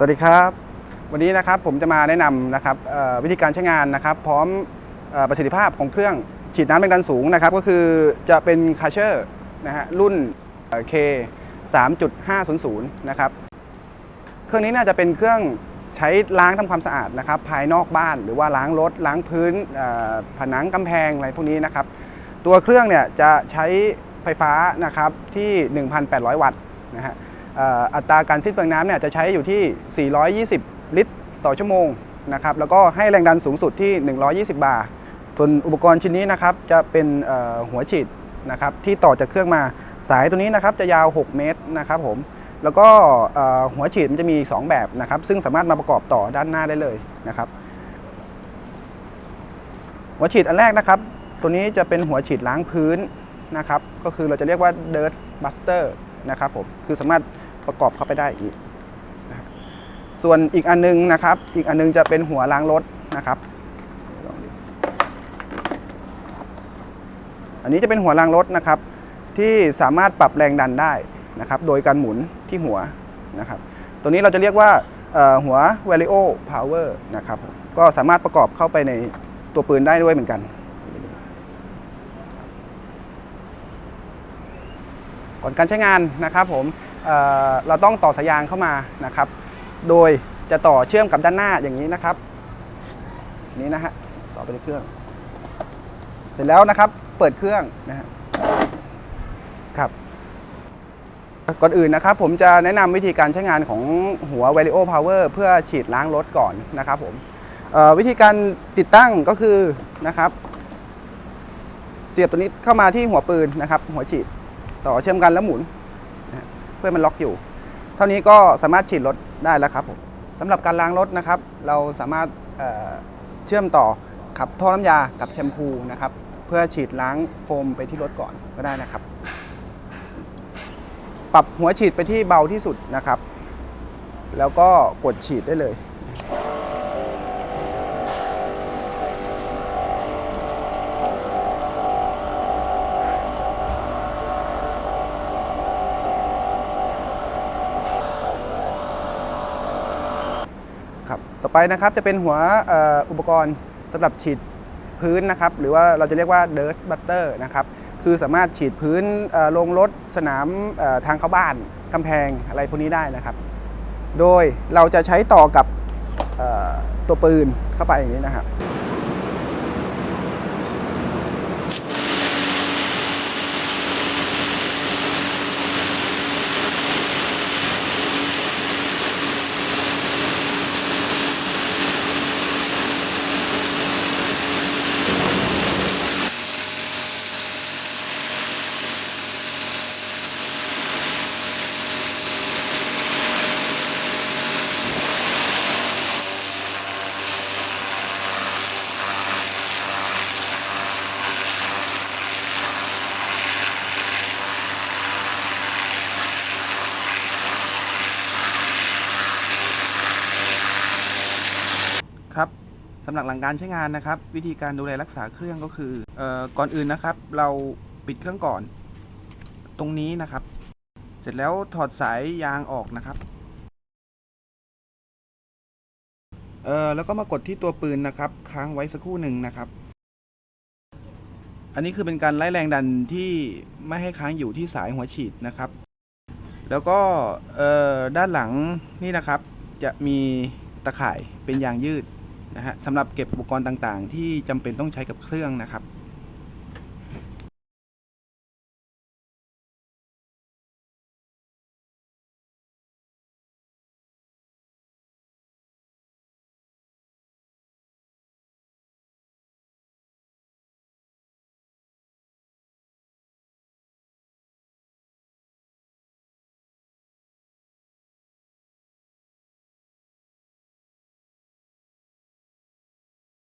สวัสดีครับ วันนี้นะครับผมจะมาแนะนำนะครับวิธีการใช้งานนะครับ พร้อมอประสิทธิภาพของเครื่องฉีดน้ำแรงดันสูงนะครับ ก็คือจะเป็นคาเชอร์นะฮะรุ่นเอ่อ K 3.500นะครับเครื่องนี้น่าจะเป็นเครื่องใช้ล้างทำความสะอาดนะครับ ภายนอกบ้านหรือว่าล้างรถล้างพื้นผนังกำแพงอะไรพวกนี้นะครับ ตัวเครื่องเนี่ยจะใช้ไฟฟ้านะครับที่ 1,800 วัตต์นะฮะ อัตราการสิ้นเปลืองน้ำเนี่ยจะใช้อยู่ที่ 420 ลิตรต่อชั่วโมงนะครับแล้วก็ให้แรงดันสูงสุดที่ 120 บาร์ส่วนอุปกรณ์ชิ้นนี้นะครับจะเป็นหัวฉีดนะครับที่ต่อจากเครื่องมาสายตัวนี้นะครับจะยาว 6 เมตรนะครับผมแล้วก็หัวฉีดมันจะมี 2 แบบนะครับซึ่งสามารถมาประกอบต่อด้านหน้าได้เลยนะครับหัวฉีดอันแรกนะครับ ตัวนี้จะเป็นหัวฉีดล้างพื้นนะครับก็คือเราจะเรียกว่า dirt buster นะครับผมคือสามารถ ประกอบเข้าไปได้อีกนะส่วนอีกอันนึงนะครับ อีกอันนึงจะเป็นหัวล้างรถนะครับ อันนี้จะเป็นหัวรางรถนะครับ ที่สามารถปรับแรงดันได้นะครับ โดยการหมุนที่หัวนะครับ ตัวนี้เราจะเรียกว่าหัว Vario Power นะครับ ก็สามารถประกอบเข้าไปในตัวปืนได้ด้วยเหมือนกัน ก่อนการใช้งานนะครับผมเเราต้องต่อสายยางเข้ามานะครับ โดยจะต่อเชื่อมกับด้านหน้าอย่างนี้นะครับ นี้นะฮะต่อไปในเครื่อง เสร็จแล้วนะครับเปิดเครื่องนะฮะครับก่อนอื่นนะครับผมจะแนะนำวิธีการใช้งานของหัว Vario Power เพื่อฉีดล้างรถก่อนนะครับผมวิธีการติดตั้งก็คือนะครับ เสียบตัวนี้เข้ามาที่หัวปืนนะครับ หัวฉีด ต่อเชื่อมกันแล้วหมุนเพื่อมันล็อกอยู่ เท่านี้ก็สามารถฉีดรถได้แล้วครับผมสำหรับการล้างรถนะครับ เราสามารถเเชื่อมต่อขับท่อน้ำยากับแชมพูนะครับ เพื่อฉีดล้างโฟมไปที่รถก่อนก็ได้นะครับ ปรับหัวฉีดไปที่เบาที่สุดนะครับ แล้วก็กดฉีดได้เลย ต่อไปนะครับจะเป็นหัวอ,อุปกรณ์สำหรับฉีดพื้นนะครับหรือว่าเราจะเรียกว่า dirt butter นะครับคือสามารถฉีดพื้นลงรถสนามทางเข้าบ้านกำแพงอะไรพวกนี้ได้นะครับ โดยเราจะใช้ต่อกับตัวปืนเข้าไปอย่างนี้นะครับ ครับสำหรับหลังการใช้งานนะครับ วิธีการดูแลรักษาเครื่องก็คือออก่อนอื่นนะครับ เราปิดเครื่องก่อน ตรงนี้นะครับ เสร็จแล้วถอดสายยางออกนะครับเออแล้วก็มากดที่ตัวปืนนะครับ ค้างไว้สักครู่หนึ่งนะครับ อันนี้คือเป็นการไล่แรงดันที่ไม่ให้ค้างอยู่ที่สายหัวฉีดนะครับ แล้วก็เออด้านหลังนี่นะครับ จะมีตะข่ายเป็นยางยืด นะฮะสำหรับเก็บอุปกรณ์ต่างๆ ที่จำเป็นต้องใช้กับเครื่องนะครับ